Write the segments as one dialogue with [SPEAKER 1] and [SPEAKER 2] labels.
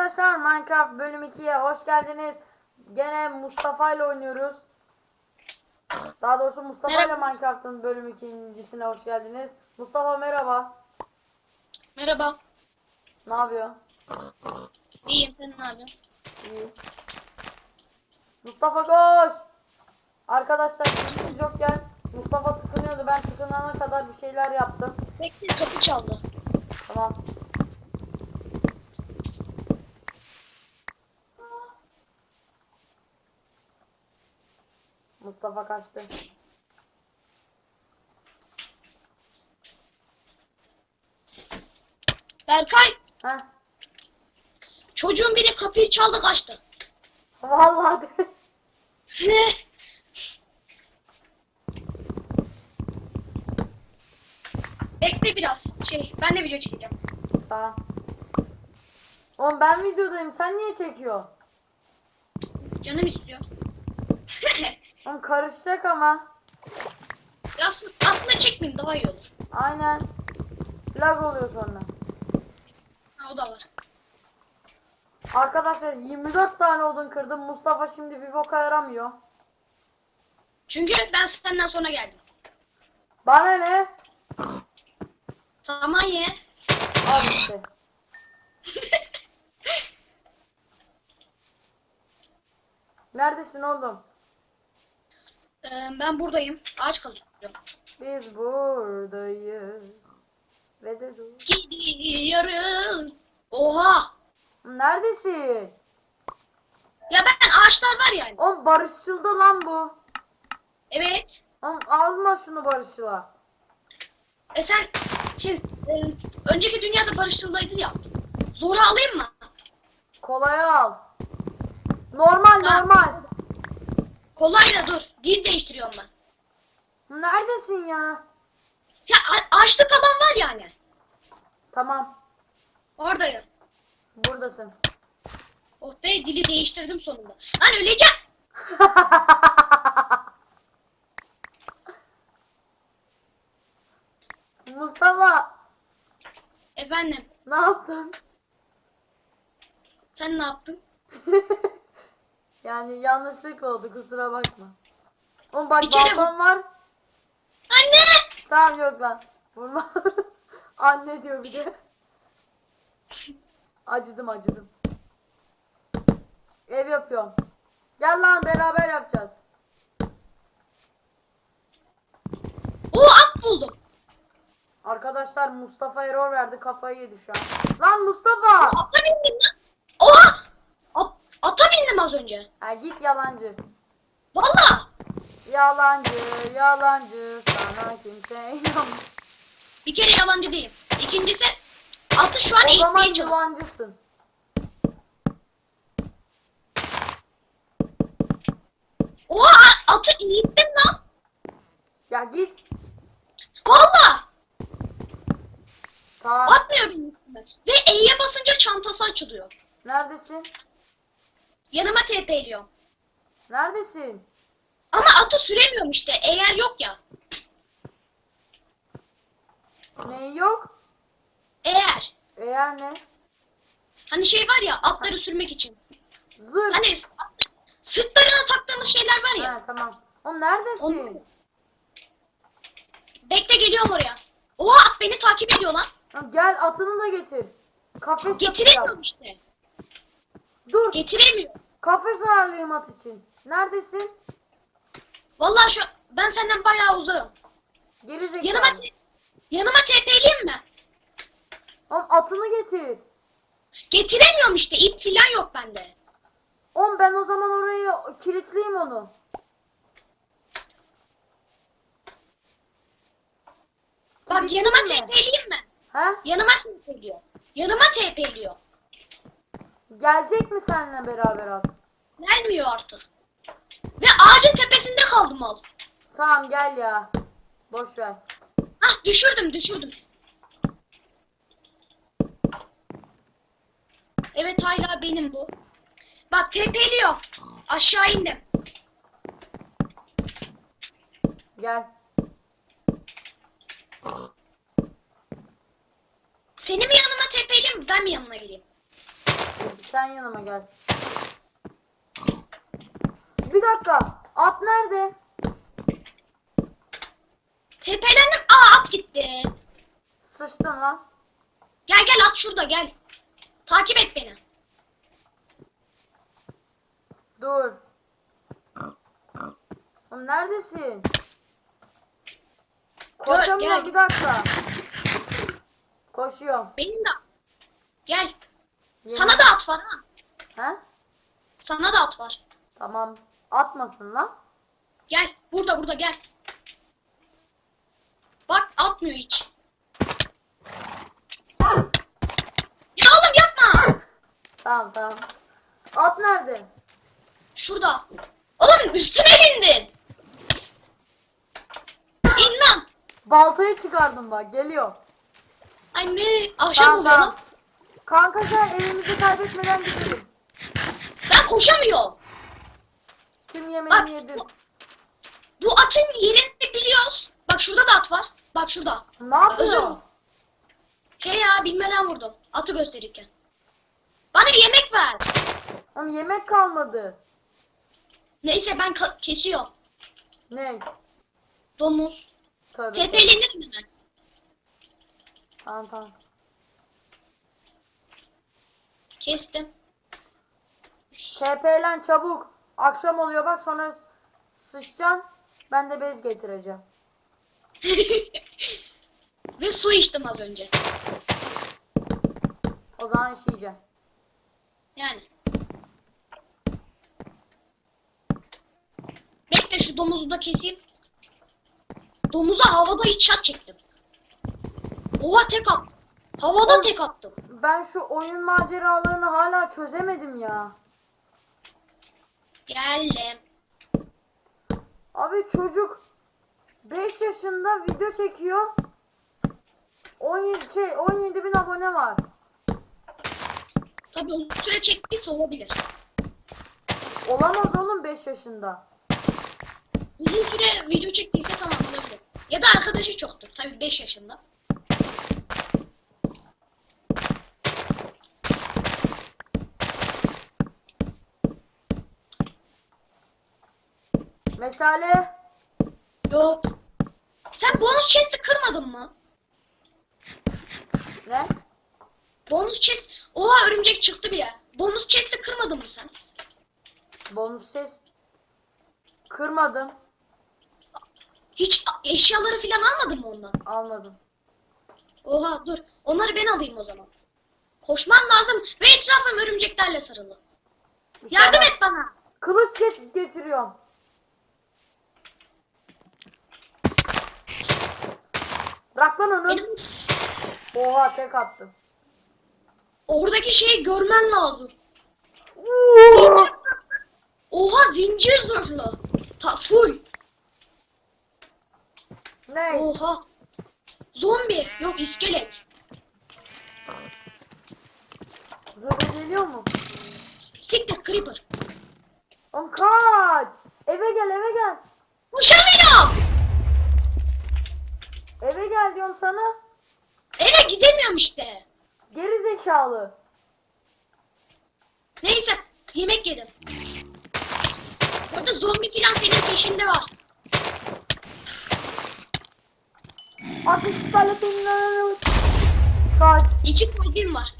[SPEAKER 1] arkadaşlar Minecraft bölüm 2'ye hoş geldiniz. Gene Mustafa ile oynuyoruz. Daha doğrusu Mustafa ile. Minecraft'ın bölüm ikincisine hoş geldiniz. Mustafa merhaba.
[SPEAKER 2] Merhaba.
[SPEAKER 1] Ne yapıyor?
[SPEAKER 2] İyiyim sen ne yapıyorsun?
[SPEAKER 1] İyi. Mustafa koş. Arkadaşlar siz yokken Mustafa tıkınıyordu. Ben tıkınana kadar bir şeyler yaptım.
[SPEAKER 2] Bekle kapı çaldı.
[SPEAKER 1] Tamam. Mustafa kaçtı.
[SPEAKER 2] Berkay
[SPEAKER 1] Heh.
[SPEAKER 2] çocuğun biri kapıyı çaldı kaçtı.
[SPEAKER 1] Vallahi.
[SPEAKER 2] Bekle biraz. Şey ben de video çekeceğim.
[SPEAKER 1] Tamam. Oğlum ben videodayım. Sen niye çekiyorsun?
[SPEAKER 2] Canım istiyor.
[SPEAKER 1] Oğlum karışacak ama.
[SPEAKER 2] aslında, aslında çekmeyeyim daha iyi olur.
[SPEAKER 1] Aynen. Lag oluyor sonra.
[SPEAKER 2] Ha, o da var.
[SPEAKER 1] Arkadaşlar 24 tane odun kırdım. Mustafa şimdi bir boka yaramıyor.
[SPEAKER 2] Çünkü ben senden sonra geldim.
[SPEAKER 1] Bana ne?
[SPEAKER 2] Saman ye.
[SPEAKER 1] Al işte. Neredesin oğlum?
[SPEAKER 2] Ee, ben buradayım. Ağaç kazıyorum.
[SPEAKER 1] Biz buradayız. Ve de dur.
[SPEAKER 2] Gidiyoruz. Oha.
[SPEAKER 1] Neredesin?
[SPEAKER 2] Ya ben ağaçlar var yani.
[SPEAKER 1] Oğlum barışçıldı lan bu.
[SPEAKER 2] Evet.
[SPEAKER 1] Oğlum alma şunu barışçıla.
[SPEAKER 2] E sen şimdi e, önceki dünyada barışçıldaydı ya. Zora alayım mı?
[SPEAKER 1] Kolaya al. Normal normal.
[SPEAKER 2] Kolay da dur. Dil değiştiriyorum ben.
[SPEAKER 1] Neredesin ya?
[SPEAKER 2] Ya a- ağaçlık alan var yani.
[SPEAKER 1] Tamam.
[SPEAKER 2] Oradayım.
[SPEAKER 1] Buradasın.
[SPEAKER 2] Oh be dili değiştirdim sonunda. Lan öleceğim.
[SPEAKER 1] Mustafa
[SPEAKER 2] Efendim
[SPEAKER 1] ne yaptın?
[SPEAKER 2] sen ne yaptın?
[SPEAKER 1] yani yanlışlıkla oldu kusura bakma. Oğlum bak
[SPEAKER 2] Bir kere
[SPEAKER 1] balkon var.
[SPEAKER 2] Anne!
[SPEAKER 1] Tamam yok lan. Vurma. Anne diyor bir de. Acıdım acıdım. Ev yapıyorum. Gel lan beraber yapacağız.
[SPEAKER 2] Oo at buldum.
[SPEAKER 1] Arkadaşlar Mustafa error verdi kafayı yedi şu an. Lan Mustafa!
[SPEAKER 2] Ata bindim lan. Oha! At, ata bindim az önce.
[SPEAKER 1] Ha, git yalancı.
[SPEAKER 2] Valla.
[SPEAKER 1] Yalancı, yalancı, sana kimse yok.
[SPEAKER 2] Bir kere yalancı değilim. İkincisi atı şu an
[SPEAKER 1] O
[SPEAKER 2] eğitmeye çalışıyorum.
[SPEAKER 1] yalancısın.
[SPEAKER 2] Oha atı eğittim lan.
[SPEAKER 1] Ya git.
[SPEAKER 2] Valla.
[SPEAKER 1] Tamam.
[SPEAKER 2] Atmıyor benim üstüme. Ve E'ye basınca çantası açılıyor.
[SPEAKER 1] Neredesin?
[SPEAKER 2] Yanıma TP'liyorum.
[SPEAKER 1] Neredesin?
[SPEAKER 2] Ama atı süremiyorum işte. Eğer yok ya.
[SPEAKER 1] Neyi yok?
[SPEAKER 2] Eğer.
[SPEAKER 1] Eğer ne?
[SPEAKER 2] Hani şey var ya atları sürmek için.
[SPEAKER 1] Zır.
[SPEAKER 2] Hani at- sırtlarına taktığımız şeyler var ya.
[SPEAKER 1] Ha tamam. O neredesin?
[SPEAKER 2] Onu- Bekle geliyorum oraya. Oha at beni takip ediyor lan.
[SPEAKER 1] Ha, gel atını da getir. Kafes
[SPEAKER 2] Getiremiyorum
[SPEAKER 1] yapacağım.
[SPEAKER 2] işte.
[SPEAKER 1] Dur.
[SPEAKER 2] Getiremiyor.
[SPEAKER 1] Kafes ayarlayayım at için. Neredesin?
[SPEAKER 2] Vallahi şu ben senden bayağı uzağım.
[SPEAKER 1] Geri zekalı.
[SPEAKER 2] Yanıma yanıma TP'liyim mi?
[SPEAKER 1] Oğlum atını getir.
[SPEAKER 2] Getiremiyorum işte. ip filan yok bende.
[SPEAKER 1] Oğlum ben o zaman orayı kilitleyeyim onu.
[SPEAKER 2] Bak
[SPEAKER 1] Kilitleyeyim
[SPEAKER 2] yanıma
[SPEAKER 1] mi?
[SPEAKER 2] TP'liyim mi?
[SPEAKER 1] He?
[SPEAKER 2] Yanıma TP'liyor. Yanıma TP'liyor.
[SPEAKER 1] Gelecek mi seninle beraber at?
[SPEAKER 2] Gelmiyor artık. Ve ağacın tepesinde kaldım al.
[SPEAKER 1] Tamam gel ya. Boş ver.
[SPEAKER 2] Hah düşürdüm düşürdüm. Evet hala benim bu. Bak tepeliyor. Aşağı indim.
[SPEAKER 1] Gel.
[SPEAKER 2] Seni mi yanıma tepeliyim ben mi yanına geleyim?
[SPEAKER 1] Sen yanıma gel. Bir dakika. At nerede?
[SPEAKER 2] Tepelendim. Aa at gitti.
[SPEAKER 1] Sıçtın lan.
[SPEAKER 2] Gel gel at şurada gel. Takip et beni.
[SPEAKER 1] Dur. Oğlum neredesin? Koşamıyorum
[SPEAKER 2] gel.
[SPEAKER 1] bir dakika. Koşuyorum.
[SPEAKER 2] Benim de. Gel.
[SPEAKER 1] Yemin-
[SPEAKER 2] Sana da at var ha.
[SPEAKER 1] He?
[SPEAKER 2] Sana da at var.
[SPEAKER 1] Tamam. Atmasın lan.
[SPEAKER 2] Gel. Burada burada gel. Bak atmıyor hiç. Ya oğlum yapma.
[SPEAKER 1] Tamam tamam. At nerede?
[SPEAKER 2] Şurada. Oğlum üstüne bindin. İn lan.
[SPEAKER 1] Baltayı çıkardım bak geliyor.
[SPEAKER 2] Anne akşam
[SPEAKER 1] Tamam
[SPEAKER 2] oluyor
[SPEAKER 1] tamam.
[SPEAKER 2] lan.
[SPEAKER 1] Kanka sen evimizi kaybetmeden gidelim.
[SPEAKER 2] Ben koşamıyorum.
[SPEAKER 1] Tüm
[SPEAKER 2] Bak
[SPEAKER 1] yemeğimi yedim.
[SPEAKER 2] bu, bu atın yerini biliyoruz. Bak şurada da at var. Bak şurada.
[SPEAKER 1] Ne yapıyor?
[SPEAKER 2] Şey ya bilmeden vurdum. Atı gösterirken. Bana yemek ver.
[SPEAKER 1] Oğlum yemek kalmadı.
[SPEAKER 2] Neyse ben ka- kesiyorum.
[SPEAKER 1] Ne?
[SPEAKER 2] Domuz.
[SPEAKER 1] Tabii.
[SPEAKER 2] Tepelenir mi?
[SPEAKER 1] Tamam tamam.
[SPEAKER 2] Kestim.
[SPEAKER 1] TP lan çabuk. Akşam oluyor bak sonra sıçacaksın. Ben de bez getireceğim.
[SPEAKER 2] Ve su içtim az önce.
[SPEAKER 1] O zaman işeyeceğim.
[SPEAKER 2] Yani. Bekle şu domuzu da keseyim. Domuza havada hiç şat çektim. Oha tek attım. Havada
[SPEAKER 1] Oğlum.
[SPEAKER 2] tek attım.
[SPEAKER 1] Ben şu oyun maceralarını hala çözemedim ya.
[SPEAKER 2] Geldim.
[SPEAKER 1] Abi çocuk 5 yaşında video çekiyor. 17 şey 17 bin abone var.
[SPEAKER 2] Tabii uzun süre çektiyse olabilir.
[SPEAKER 1] Olamaz oğlum 5 yaşında.
[SPEAKER 2] Uzun süre video çektiyse tamam olabilir. Ya da arkadaşı çoktur. Tabii 5 yaşında.
[SPEAKER 1] Meşale.
[SPEAKER 2] Yok. Sen bonus chest'i kırmadın mı?
[SPEAKER 1] Ne?
[SPEAKER 2] Bonus chest... Oha örümcek çıktı bile. Bonus chest'i kırmadın mı sen?
[SPEAKER 1] Bonus ses. Kırmadım.
[SPEAKER 2] Hiç eşyaları falan almadın mı ondan?
[SPEAKER 1] Almadım.
[SPEAKER 2] Oha dur. Onları ben alayım o zaman. Koşmam lazım ve etrafım örümceklerle sarılı.
[SPEAKER 1] Bir
[SPEAKER 2] Yardım
[SPEAKER 1] olmaz.
[SPEAKER 2] et bana.
[SPEAKER 1] Kılıç get- getiriyorum. Bırak lan onu.
[SPEAKER 2] Benim
[SPEAKER 1] Oha tek attım.
[SPEAKER 2] oradaki şeyi görmen lazım. Oha zincir zırhlı. Ta full.
[SPEAKER 1] Ne?
[SPEAKER 2] Oha. Zombi. Yok iskelet.
[SPEAKER 1] Zırhı geliyor mu?
[SPEAKER 2] Siktir creeper.
[SPEAKER 1] Oğlum kaç. Eve gel eve gel.
[SPEAKER 2] Koşamıyorum.
[SPEAKER 1] Eve gel diyorum sana.
[SPEAKER 2] Eve gidemiyorum işte.
[SPEAKER 1] Geri zekalı.
[SPEAKER 2] Neyse yemek yedim. Burada zombi falan senin peşinde var.
[SPEAKER 1] Ateş tutarla senin önüne Kaç.
[SPEAKER 2] İki kalbim var.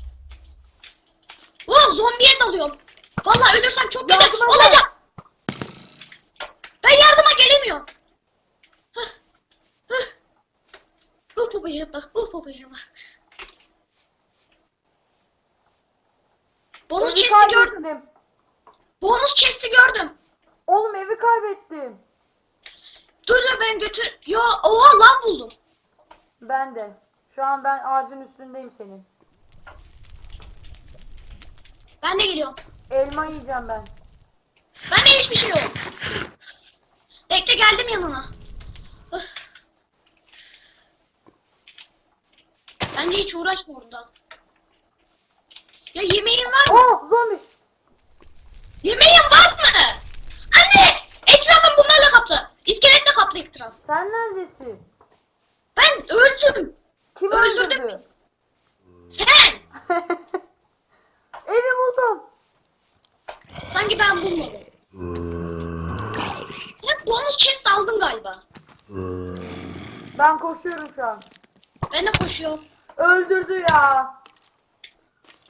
[SPEAKER 2] Oh zombiye dalıyorum. Vallahi ölürsem çok kötü olacak. Babacığım huh babacığım. Bonus
[SPEAKER 1] Evi
[SPEAKER 2] chest'i gördüm. Bonus chest'i gördüm.
[SPEAKER 1] Oğlum evi kaybettim.
[SPEAKER 2] Dur dur ben götür. Ya oha lan buldum.
[SPEAKER 1] Ben de. Şu an ben ağacın üstündeyim senin.
[SPEAKER 2] Ben de geliyorum.
[SPEAKER 1] Elma yiyeceğim ben.
[SPEAKER 2] Bende hiçbir şey yok. Bekle geldim yanına. Bence hiç uğraşma orada. Ya yemeğin var mı?
[SPEAKER 1] Oh zombi.
[SPEAKER 2] Yemeğin var mı? Anne! Etrafım bunlarla kaplı. İskeletle kaplı etraf.
[SPEAKER 1] Sen neredesin?
[SPEAKER 2] Ben öldüm.
[SPEAKER 1] Kim
[SPEAKER 2] Öldürdüm.
[SPEAKER 1] öldürdü?
[SPEAKER 2] Sen!
[SPEAKER 1] Evi buldum.
[SPEAKER 2] Sanki ben bulmadım. Sen bonus chest aldın galiba.
[SPEAKER 1] Ben koşuyorum şu an.
[SPEAKER 2] Ben de koşuyorum.
[SPEAKER 1] Öldürdü ya.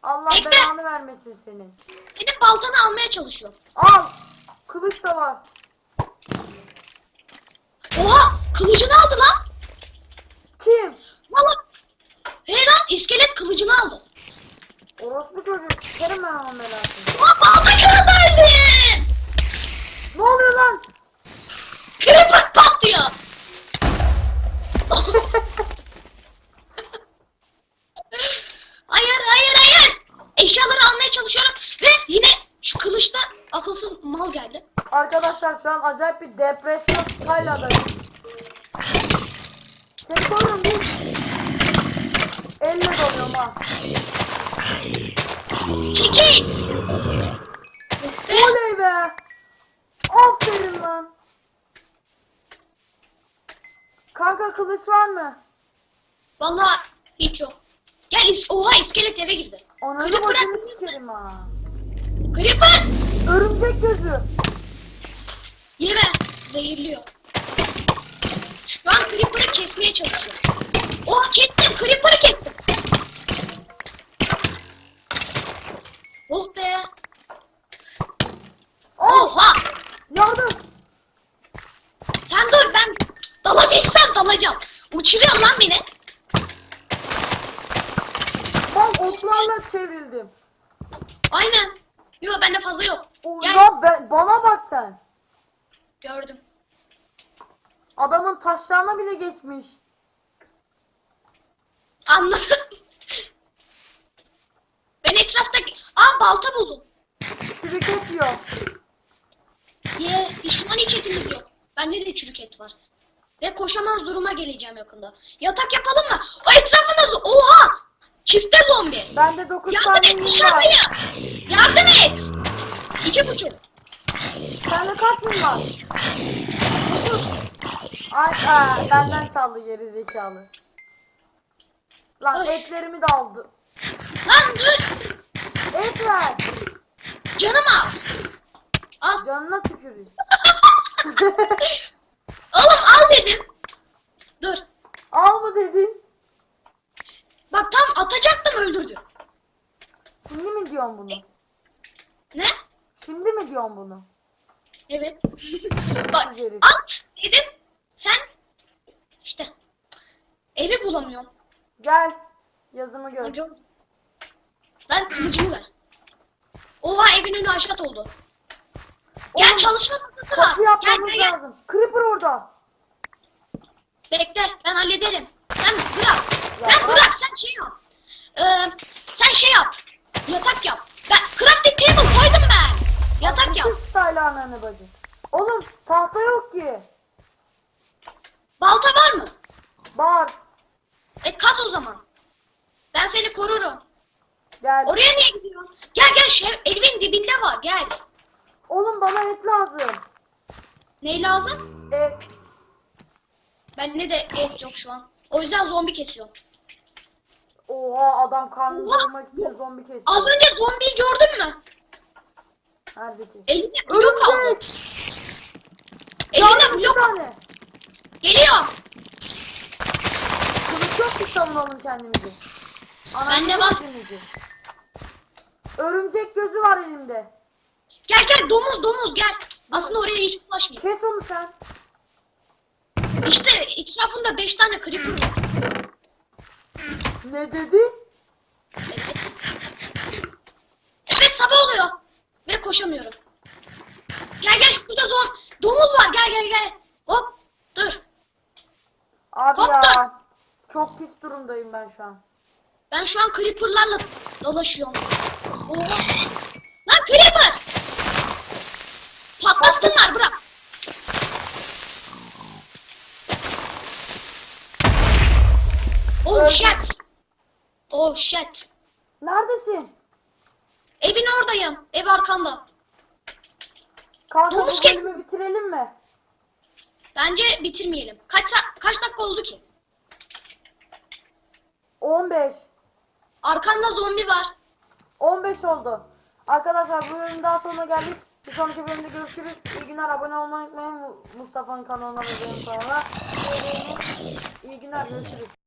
[SPEAKER 1] Allah
[SPEAKER 2] Bekle.
[SPEAKER 1] belanı vermesin senin.
[SPEAKER 2] Senin baltanı almaya çalışıyorum.
[SPEAKER 1] Al. Kılıç da var.
[SPEAKER 2] Oha! Kılıcını aldı lan.
[SPEAKER 1] Kim?
[SPEAKER 2] Valla. Hey lan iskelet kılıcını aldı.
[SPEAKER 1] Orospu çocuğu. Sikerim ben onun belasını.
[SPEAKER 2] Aa balta kırıldı öldüm.
[SPEAKER 1] Ne oluyor lan?
[SPEAKER 2] Creeper patlıyor. hayır hayır hayır. Eşyaları almaya çalışıyorum ve yine şu kılıçta akılsız mal geldi.
[SPEAKER 1] Arkadaşlar şu an acayip bir depresyon style'adayım. Seni koruyorum değil. Elle doluyorum ha.
[SPEAKER 2] Çekil.
[SPEAKER 1] Oley be. Aferin lan. Kanka kılıç var mı?
[SPEAKER 2] vallahi hiç yok. Gel is oha iskelet eve girdi.
[SPEAKER 1] Ananı
[SPEAKER 2] Creeper
[SPEAKER 1] bacını
[SPEAKER 2] at-
[SPEAKER 1] sikerim ha.
[SPEAKER 2] Creeper.
[SPEAKER 1] Örümcek gözü.
[SPEAKER 2] Yeme. Zehirliyor. Şu an Creeper'ı kesmeye çalışıyorum. Oha kestim. Creeper'ı kestim. Oh be.
[SPEAKER 1] Oh
[SPEAKER 2] Oha.
[SPEAKER 1] yardım.
[SPEAKER 2] Sen dur ben dalabilsem dalacağım. Uçuruyor lan beni.
[SPEAKER 1] Ben oklarla çevrildim.
[SPEAKER 2] Aynen. Yo bende fazla yok.
[SPEAKER 1] O,
[SPEAKER 2] Gel.
[SPEAKER 1] ya ben, bana bak sen.
[SPEAKER 2] Gördüm.
[SPEAKER 1] Adamın taşlarına bile geçmiş.
[SPEAKER 2] Anladım. Ben etrafta... Aa balta buldum.
[SPEAKER 1] Çürük et yiyor.
[SPEAKER 2] Ye, şu an hiç etimiz yok. Bende de çürük et var. Ve koşamaz duruma geleceğim yakında. Yatak yapalım mı? O etrafında Oha! Çifte zombi.
[SPEAKER 1] Bende 9
[SPEAKER 2] Yardım
[SPEAKER 1] tane
[SPEAKER 2] et
[SPEAKER 1] yün var.
[SPEAKER 2] dışarıyı. Yardım et. İki buçuk.
[SPEAKER 1] Sende kaç yün var? Ay, aa, benden çaldı geri zekalı. Lan
[SPEAKER 2] Ay.
[SPEAKER 1] etlerimi de aldı.
[SPEAKER 2] Lan dur.
[SPEAKER 1] Et ver.
[SPEAKER 2] Canım az. Al.
[SPEAKER 1] Canına tüküreyim.
[SPEAKER 2] Oğlum al dedim. Dur.
[SPEAKER 1] Al mı dedin?
[SPEAKER 2] Bak tam atacaktım öldürdü.
[SPEAKER 1] Şimdi mi diyorsun bunu?
[SPEAKER 2] Ne?
[SPEAKER 1] Şimdi mi diyorsun bunu?
[SPEAKER 2] Evet. Bak at dedim. Sen işte evi bulamıyorum.
[SPEAKER 1] Gel. Yazımı gör.
[SPEAKER 2] Lan kılıcımı ver. Oha evin önü aşağı oldu. Gel
[SPEAKER 1] Oğlum,
[SPEAKER 2] çalışma masası var.
[SPEAKER 1] Kapı
[SPEAKER 2] Gel
[SPEAKER 1] yapmamız
[SPEAKER 2] gel gel.
[SPEAKER 1] lazım. Creeper orada.
[SPEAKER 2] Bekle ben hallederim. Sen bırak.
[SPEAKER 1] Ya
[SPEAKER 2] sen
[SPEAKER 1] bırak.
[SPEAKER 2] bırak sen şey yap. Ee, sen şey yap. Yatak yap. Ben crafting table
[SPEAKER 1] ananı bacı. Oğlum tahta yok ki.
[SPEAKER 2] Balta var mı?
[SPEAKER 1] Var.
[SPEAKER 2] E kaz o zaman. Ben seni korurum.
[SPEAKER 1] Gel.
[SPEAKER 2] Oraya niye gidiyorsun? Gel gel şu ev- evin dibinde var gel.
[SPEAKER 1] Oğlum bana et lazım.
[SPEAKER 2] Ne lazım?
[SPEAKER 1] Et.
[SPEAKER 2] Bende de et yok şu an. O yüzden zombi kesiyorum.
[SPEAKER 1] Oha adam karnını
[SPEAKER 2] Oha.
[SPEAKER 1] doyurmak için zombi kesti.
[SPEAKER 2] Az önce zombiyi gördün mü?
[SPEAKER 1] Neredeki?
[SPEAKER 2] Elinde blok aldı.
[SPEAKER 1] Bir
[SPEAKER 2] blok aldı. Geliyor.
[SPEAKER 1] Kılıç yok ki savunalım kendimizi.
[SPEAKER 2] Bende var.
[SPEAKER 1] Örümcek gözü var elimde.
[SPEAKER 2] Gel gel domuz domuz gel. Aslında oraya hiç bulaşmayayım.
[SPEAKER 1] Kes onu sen.
[SPEAKER 2] İşte etrafında 5 tane creeper var.
[SPEAKER 1] Ne dedi?
[SPEAKER 2] Evet. Evet sabah oluyor. Koşamıyorum. Gel gel şurada zom domuz var gel gel gel. Hop dur.
[SPEAKER 1] Abi
[SPEAKER 2] Koptu.
[SPEAKER 1] ya. Çok pis durumdayım ben şu an.
[SPEAKER 2] Ben şu an creeperlarla dolaşıyorum. Oha. Lan creeper. Patlasınlar bırak. Oh shit. Oh shit.
[SPEAKER 1] Neredesin?
[SPEAKER 2] Evin oradayım. Ev arkanda.
[SPEAKER 1] Kanka
[SPEAKER 2] Domuz
[SPEAKER 1] bu bölümü bitirelim mi?
[SPEAKER 2] Bence bitirmeyelim. Kaç kaç dakika oldu ki?
[SPEAKER 1] 15.
[SPEAKER 2] Arkanda zombi var.
[SPEAKER 1] 15 oldu. Arkadaşlar bu bölümün daha sonuna geldik. Bir sonraki bölümde görüşürüz. İyi günler. Abone olmayı unutmayın. Mustafa'nın kanalına ve benim kanalıma. İyi günler. Görüşürüz.